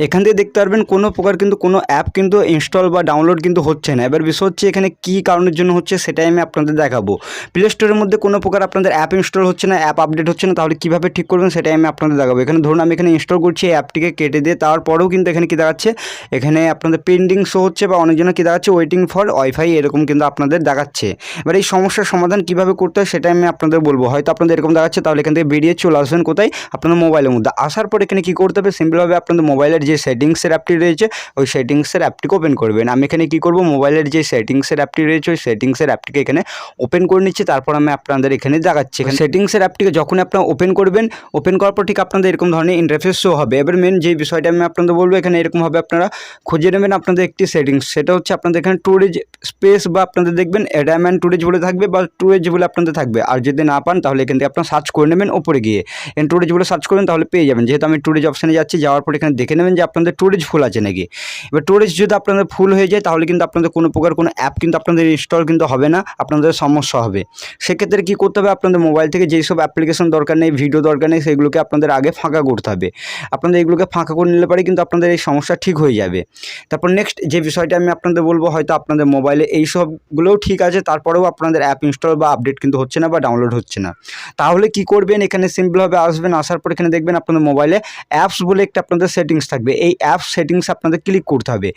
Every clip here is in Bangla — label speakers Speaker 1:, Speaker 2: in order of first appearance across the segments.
Speaker 1: এখান থেকে দেখতে পারবেন কোনো প্রকার কিন্তু কোনো অ্যাপ কিন্তু ইনস্টল বা ডাউনলোড কিন্তু হচ্ছে না। এবার বিষয় হচ্ছে এখানে কী কারণের জন্য হচ্ছে সেটাই আমি আপনাদের দেখাবো। প্লে স্টোরের মধ্যে কোনো প্রকার আপনাদের অ্যাপ ইনস্টল হচ্ছে না অ্যাপ আপডেট হচ্ছে না, তাহলে কীভাবে ঠিক করবেন সেটাই আমি আপনাদের দেখাবো। এখানে ধরুন আমি এখানে ইনস্টল করছি, এই অ্যাপটিকে কেটে দিয়ে তারপরেও কিন্তু এখানে কী দেখাচ্ছে? এখানে আপনাদের পেন্ডিং শো হচ্ছে বা অনেকজনের কী দেখাচ্ছে? ওয়েটিং ফর ওয়াইফাই এরকম কিন্তু আপনাদের দেখাচ্ছে। এবার এই সমস্যার সমাধান কীভাবে করতে হয় সেটাই আমি আপনাদের বলব। হয়তো আপনাদের এরকম দেখাচ্ছে, তাহলে এখান থেকে বেরিয়ে চলে আসবেন কোথায়? আপনাদের মোবাইলের মধ্যে। আসার পর এখানে কী করতে হবে? সিম্পলভাবে আপনাদের মোবাইলের যে সেটিংসের অ্যাপটি রয়েছে, ওই সেটিংসের অ্যাপটিকে ওপেন করবেন। আমি এখানে কী করব? মোবাইলের যে সেটিংসের অ্যাপটি রয়েছে, ওই সেটিংসের অ্যাপটিকে এখানে ওপেন করে নিচ্ছি। তারপর আমি আপনাদের এখানে দেখাচ্ছি। এখানে সেটিংসের অ্যাপটিকে যখন আপনারা ওপেন করবেন ওপেন করার পর ঠিক আপনাদের এরকম ধরনের ইন্টারফেস শো হবে। এবার মেন যে বিষয়টা আমি আপনাদের বলব, এখানে এরকমভাবে আপনারা খুঁজে নেবেন আপনাদের একটি সেটিংস। সেটা হচ্ছে আপনাদের এখানে স্টোরেজ স্পেস বা আপনাদের দেখবেন অ্যাডাম্যান স্টোরেজ বলে থাকবে বা স্টোরেজ বলে আপনাদের থাকবে। আর যদি না পান, তাহলে এখান থেকে আপনারা সার্চ করে নেবেন ওপরে গিয়ে। এখানে স্টোরেজ বলে সার্চ করবেন, তাহলে পেয়ে যাবেন। যেহেতু আমি স্টোরেজ অপশানে যাচ্ছি, যাওয়ার পর এখানে দেখে নেবেন যে আপনাদের স্টোরেজ ফুল আছে নাকি? এবার স্টোরেজ যদি আপনাদের ফুল হয়ে যায়, তাহলে কিন্তু আপনাদের কোনো প্রকার কোনো অ্যাপ কিন্তু আপনাদের ইনস্টল কিন্তু হবে না, আপনাদের সমস্যা হবে। সেক্ষেত্রে কী করতে হবে, আপনাদের মোবাইল থেকে যেই সব অ্যাপ্লিকেশন দরকার নেই ভিডিও দরকার নেই, সেগুলোকে আপনাদের আগে ফাঁকা করতে হবে। আপনাদের এগুলোকে ফাঁকা করে নিলে পরে কিন্তু আপনাদের এই সমস্যা ঠিক হয়ে যাবে। তারপর নেক্সট যে বিষয়টা আমি আপনাদের বলব, হয়তো আপনাদের মোবাইলে এই সবগুলোও ঠিক আছে, তারপরেও আপনাদের অ্যাপ ইনস্টল বা আপডেট কিন্তু হচ্ছে না বা ডাউনলোড হচ্ছে না। তাহলে কি করবেন? এখানে সিম্পলভাবে আসবেন, আসার পর এখানে দেখবেন আপনাদের মোবাইলে অ্যাপস বলে একটা আপনাদের সেটিংস থাকবে। এই অ্যাপ সেটিংস আপনাদের ক্লিক করতে হবে।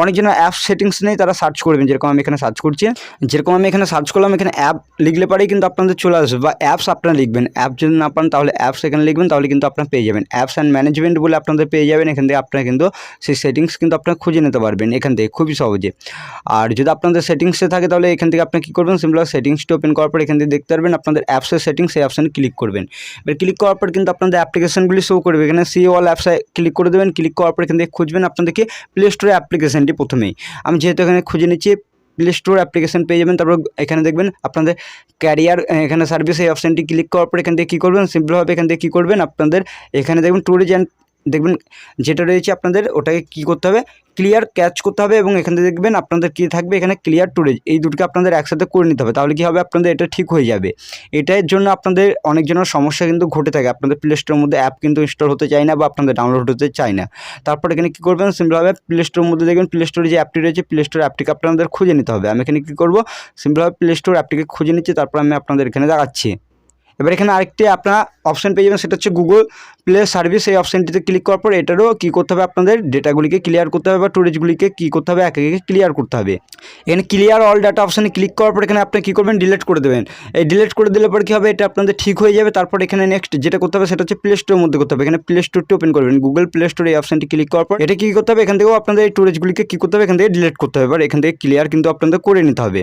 Speaker 1: অনেকজন অ্যাপ সেটিংস নেই, তারা সার্চ করবেন যেরকম আমি এখানে সার্চ করছি, যেরকম আমি এখানে সার্চ করলাম, এখানে অ্যাপ লিখলে পরেই কিন্তু আপনাদের চলে আসবে বা অ্যাপস আপনারা লিখবেন। অ্যাপ যদি না পান, তাহলে অ্যাপস এখানে লিখবেন, তাহলে কিন্তু আপনারা পেয়ে যাবেন। অ্যাপস অ্যান্ড ম্যানেজমেন্ট বলে আপনাদের পেয়ে যাবেন। এখান থেকে আপনারা কিন্তু সেই সেটিংস কিন্তু আপনারা খুঁজে নিতে পারবেন এখান থেকে, খুবই সহজে। আর যদি আপনাদের সেটিংসে থাকে, তাহলে এখান থেকে আপনি কী করবেন? সিম্পল সেটিংসটি ওপেন করার পর এখান থেকে দেখতে পারবেন, আপনাদের অ্যাপসের সেটিংস সেই অপশানে ক্লিক করবেন। এবার ক্লিক করার পর কিন্তু আপনাদের অ্যাপ্লিকেশনগুলি শো করবে। এখানে সি অল অ্যাপসে ক্লিক করে দেবেন। ক্লিক করার পর এখান থেকে খুঁজবেন আপনাদেরকে প্লে স্টোরে অ্যাপ্লিকেশনটি প্রথমেই। আমি যেহেতু এখানে খুঁজে নিচ্ছি প্লে স্টোর অ্যাপ্লিকেশন পেয়ে যাবেন, তারপর এখানে দেখবেন আপনাদের ক্যারিয়ার এখানে সার্ভিস এই অপশানটি ক্লিক করার পর এখান থেকে কী করবেন? সিম্পলভাবে এখান থেকে কী করবেন? আপনাদের এখানে দেখবেন ট্যুরিজ অ্যান্ড দেখবেন যেটা রয়েছে আপনাদের, ওটাকে কী করতে হবে? ক্লিয়ার ক্যাচ করতে হবে এবং এখানে দেখবেন আপনাদের কী থাকবে? এখানে ক্লিয়ার টুরেজ এই দুটোকে আপনাদের একসাথে করে নিতে হবে। তাহলে কী হবে? আপনাদের এটা ঠিক হয়ে যাবে। এটার জন্য আপনাদের অনেকজনের সমস্যা কিন্তু ঘটে থাকে। আপনাদের প্লে স্টোরের মধ্যে অ্যাপ কিন্তু ইনস্টল হতে চায় না বা আপনাদের ডাউনলোড হতে চায় না। তারপর এখানে কী করবেন? সিম্পলভাবে প্লে স্টোরের মধ্যে দেখবেন প্লে স্টোরে যে অ্যাপটি রয়েছে প্লে স্টোর অ্যাপটিকে আপনাদের খুঁজে নিতে হবে। আমি এখানে কী করব? সিম্পলভাবে প্লে স্টোর অ্যাপটিকে খুঁজে নিচ্ছি, তারপর আমি আপনাদের এখানে দেখাচ্ছি। এবার এখানে আরেকটি আপনারা অপশান পেয়ে যাবেন, সেটা হচ্ছে গুগল প্লে সার্ভিস এই অপশানটিতে ক্লিক করার পর এটারও কী করতে হবে আপনাদের? ডেটাগুলিকে ক্লিয়ার করতে হবে বা স্টোরেজগুলিকে কী করতে হবে? একে একে ক্লিয়ার করতে হবে। এখানে ক্লিয়ার অল ডাটা অপশানে ক্লিক করার পর এখানে আপনি কী করবেন? ডিলিট করে দেবেন। এই ডিলিট করে দিলে পর কী হবে? এটা আপনাদের ঠিক হয়ে যাবে। তারপর এখানে নেক্সট যেটা করতে হবে, সেটা হচ্ছে প্লে স্টোরের মধ্যে করতে হবে। এখানে প্লে স্টোরটি ওপেন করবেন গুগল প্লে স্টোর এই অপশানটি ক্লিক করার পর এটা কী করতে হবে? এখান থেকেও আপনাদের এই স্টোরেজগুলিকে কী করতে হবে? এখান থেকে ডিলিট করতে হবে। এবার এখান থেকে ক্লিয়ার কিন্তু আপনাদের করে নিতে হবে।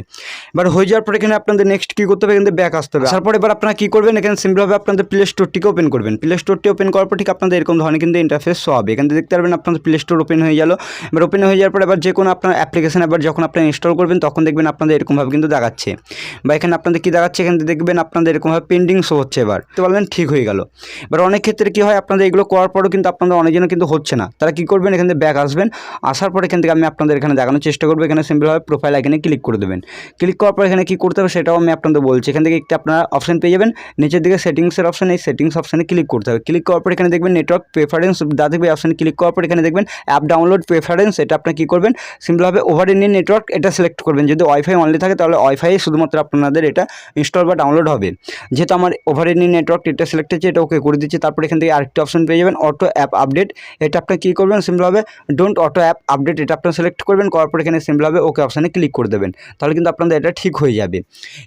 Speaker 1: এবার হয়ে যাওয়ার পর এখানে আপনাদের নেক্সট কী করতে হবে? এখান থেকে ব্যাক আসতে হবে। আসার পর এবার আপনারা কী এখানে সিম্পলভাবে আপনাদের প্লে স্টোরটিকে ওপেন করবেন। প্লে স্টোরটি ওপেন করার পর ঠিক আপনাদের এরকম ধরনের কিন্তু ইন্টারফেস হবে। এখান দেখতে পারবেন আপনাদের প্লে স্টোর ওপেন হয়ে গেল। এবার ওপেন হয়ে যাওয়ার পর এবার যে কোনো আপনার অ্যাপ্লিকেশন এবার যখন আপনারা ইনস্টল করবেন, তখন দেখবেন আপনাদের এরকমভাবে কিন্তু দেখাচ্ছে। বা এখানে আপনাদের কী দেখাচ্ছে? এখানে দেখবেন আপনাদের এরকমভাবে পেন্ডিং শো হচ্ছে এবার। তো বলবেন ঠিক হয়ে গেল। এবার অনেক ক্ষেত্রে কী হয়? আপনাদের এগুলো করার পরও কিন্তু আপনাদের অনেকজন কিন্তু হচ্ছে না। তারা কী করবেন? এখান থেকে ব্যাক আসবেন। আসার পর এখান থেকে আমি আপনাদের এখানে দেখানোর চেষ্টা করব। এখানে সিম্পলভাবে প্রোফাইল এখানে ক্লিক করে দেবেন। ক্লিক করার পর এখানে কী করতে হবে? সেটাও আমি আপনাদের বলছি। এখান থেকে একটি আপনারা অপশন পেয়ে যাবেন। নিচের দিকে সেটিংসের অপশন এই সেটিংস অপশানে ক্লিক করতে হবে। ক্লিক করার পর এখানে দেখবেন নেটওয়ার্ক প্রেফারেন্স দা দেখবে অপশানে ক্লিক করার পর এখানে দেখবেন অ্যাপ ডাউনলোড প্রেফারেন্স এটা আপনি কী করবেন? সিম্পলভাবে ওভার ইন্ডিয়ান নেটওয়ার্ক এটা সিলেক্ট করবেন। যদি ওয়াইফাই অনলি থাকে তাহলে ওয়াইফাই শুধুমাত্র আপনাদের এটা ইনস্টল বা ডাউনলোড হবে। যেহেতু আমার ওভার ইন্ডিয়ান নেটওয়ার্ক এটা সিলেক্ট হচ্ছে এটা ওকে করে দিচ্ছি। তারপর এখান থেকে আরেকটি অপশন পেয়ে যাবেন অটো অ্যাপ আপডেট এটা আপনি কী করবেন? সিম্পলভাবে ডোন্ট অটো অ্যাপ আপডেট এটা আপনি সিলেক্ট করবেন। করার পর এখানে সিম্পলভাবে ওকে অপশানে ক্লিক করে দেবেন। তাহলে কিন্তু আপনাদের এটা ঠিক হয়ে যাবে।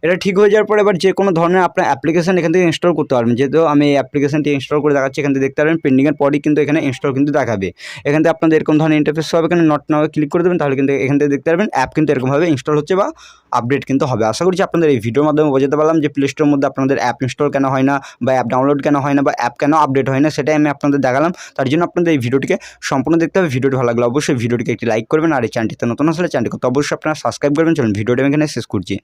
Speaker 1: এটা ঠিক হয়ে যাওয়ার পর এবার যে কোনো ধরনের আপনার অ্যাপ্লিকেশন এখান থেকে ইনস্টল করতে পারবেন। যেহেতু আমি অ্যাপ্লিকেশনটি ইনস্টল করে দেখাচ্ছি, এখান থেকে দেখতে পারবেন পেন্ডিংয়ের পরই কিন্তু এখানে ইনস্টল কিন্তু দেখাবে। এখান থেকে আপনাদের এরকম ধরনের ইন্টারফেস হবে এখানে নট নাও ক্লিক করে দেবেন, তাহলে কিন্তু এখান থেকে দেখতে পারবেন অ্যাপ কিন্তু এরকমভাবে ইনস্টল হচ্ছে বা আপডেট কিন্তু হবে। আশা করছি আপনাদের এই ভিডিওর মাধ্যমে বোঝাতে পারলাম যে প্লে স্টোরের মধ্যে আপনাদের অ্যাপ ইনস্টল কেন হয় না বা অ্যাপ ডাউনলোড কেন হয় না বা অ্যাপ কেন আপডেট হয় না, সেটাই আমি আপনাদের দেখালাম। তার জন্য আপনাদের এই ভিডিওটিকে সম্পূর্ণ দেখতে হবে। ভিডিওটি ভালো লাগলে অবশ্যই ভিডিওটিকে একটি লাইক করবেন, আর এই চ্যানেলটিতে নতুন আসলে চ্যানেলটিকে অবশ্যই আপনারা সাবস্ক্রাইব করবেন। চলুন, ভিডিওটি আমি এখানে শেষ করছি।